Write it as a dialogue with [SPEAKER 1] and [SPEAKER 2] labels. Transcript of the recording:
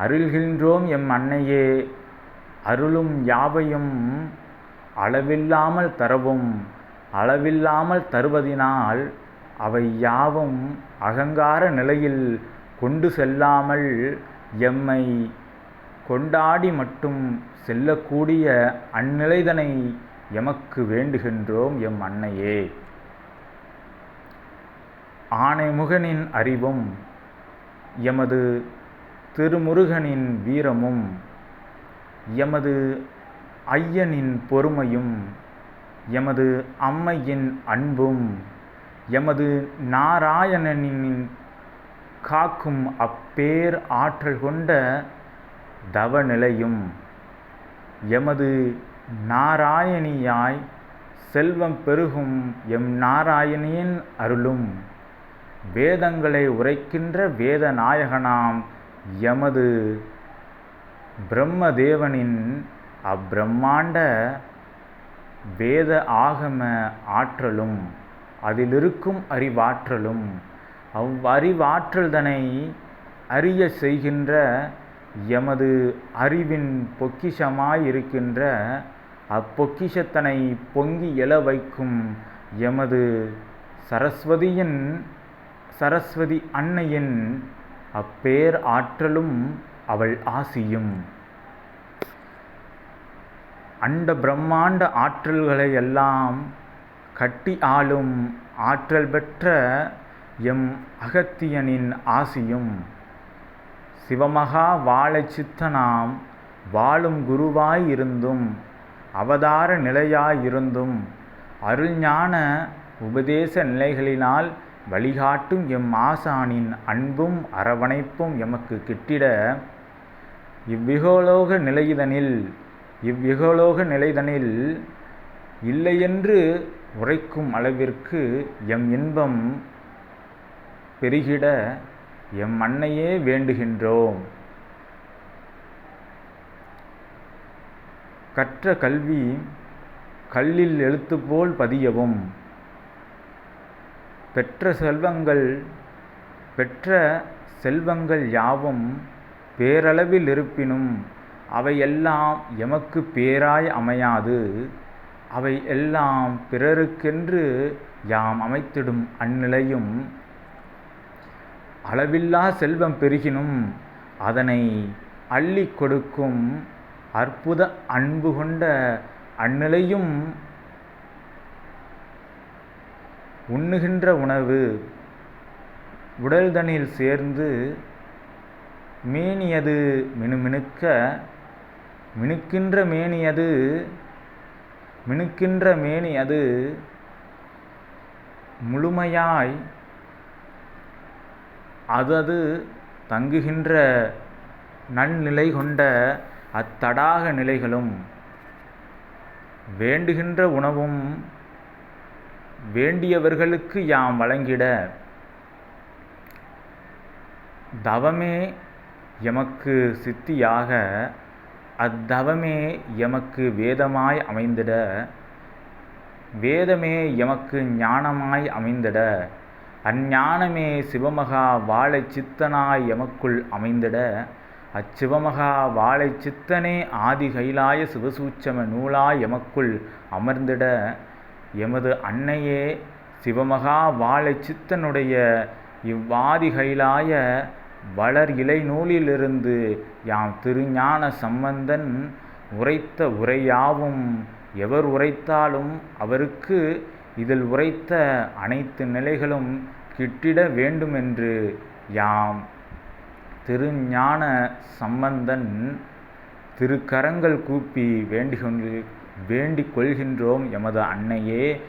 [SPEAKER 1] அருள்கின்றோம் M அன்னையே. அருளும் யாவையும் அளவில்லாமல் தரவும் அளவில்லாமல் தருவதினால் அவை யாவும் அகங்கார நிலையில் கொண்டு செல்லாமல் எம்மை கொண்டாடி மட்டும் செல்லக்கூடிய அந்நிலைதனை எமக்கு வேண்டுகின்றோம் எம் அன்னையே. ஆனைமுகனின் அறிவும் எமது திருமுருகனின் வீரமும் எமது ஐயனின் பொறுமையும் எமது அம்மையின் அன்பும் எமது நாராயணனின் காக்கும் அப்பேர் ஆற்றல் கொண்ட தவநிலையும் எமது நாராயணியாய் செல்வம் பெருகும் எம் நாராயணியின் அருளும் வேதங்களை உரைக்கின்ற வேத நாயகனாம் எமது பிரம்மதேவனின் அப்பிரம்மாண்ட வேத ஆகம ஆற்றலும் அதிலிருக்கும் அறிவாற்றலும் அவ்வறிவாற்றல்தனை அறிய செய்கின்ற எமது அறிவின் பொக்கிஷமாயிருக்கின்ற அப்பொக்கிஷத்தனை பொங்கி எழ வைக்கும் எமது சரஸ்வதியின் சரஸ்வதி அன்னையின் அப்பேர் ஆற்றலும் அவள் ஆசியும். அண்ட பிரம்மாண்ட ஆற்றல்களை எல்லாம் கட்டி ஆளும் ஆற்றல் பெற்ற எம் அகத்தியனின் ஆசியும். சிவமகா வாழ சித்தனாம் வாழும் குருவாய் இருந்தும் அவதார நிலையாயிருந்தும் அருள்ஞான உபதேச நிலைகளினால் வழிகாட்டும் எம் ஆசானின் அன்பும் அரவணைப்பும் எமக்கு கிட்டிட இவ்விகோலோக நிலைதனில் இவ்விகோலோக நிலைதனில் இல்லையென்று உரைக்கும் அளவிற்கு எம் இன்பம் பெருகிட எம் அன்னையே வேண்டுகின்றோம். கற்ற கல்வி கல்லில் எழுத்து போல் பதியவும். பெற்ற செல்வங்கள் பெற்ற செல்வங்கள் யாவும் பேரளவில் இருப்பினும் அவை எல்லாம் எமக்கு பேராய் அமையாது. அவை எல்லாம் பிறருக்கென்று யாம் அமைத்திடும் அந்நிலையும் அளவில்லா செல்வம் பெருகினும் அதனை அள்ளி கொடுக்கும் அற்புத அன்பு கொண்ட அந்நிலையும் உண்ணுகின்ற உணவு உடல்தனில் சேர்ந்து மேனியது மினுமினுக்க மினுக்கின்ற மேனியது மினுக்கின்ற மேனியது முழுமையாய் அதது தங்குகின்ற நன்னிலை கொண்ட அத்தடாக நிலைகளும் வேண்டுகின்ற உணவும் வேண்டியவர்களுக்கு யாம் வழங்கிட. தவமே எமக்கு சித்தியாக அத்தவமே எமக்கு வேதமாய் அமைந்திட. வேதமே எமக்கு ஞானமாய் அமைந்திட. அஞ்ஞானமே சிவமகா வாழை சித்தனாய் எமக்குள் அமைந்திட. அச்சிவமகா வாழை சித்தனே ஆதி கைலாய சிவசூட்சம நூலாய் எமக்குள் அமர்ந்திட. எமது அன்னையே சிவமகா வாழை சித்தனுடைய இவ்வாதி கைலாய வளர் இலை நூலிலிருந்து யாம் திருஞான சம்பந்தன் உரைத்த உரையாவும் எவர் உரைத்தாலும் அவருக்கு இதில் உரைத்த அனைத்து நிலைகளும் கிட்டிட வேண்டுமென்று யாம் திருஞான சம்பந்தன் திருக்கரங்கள் கூப்பி வேண்டிக் வேண்டிக் கொள்கின்றோம் எமது அன்னையே.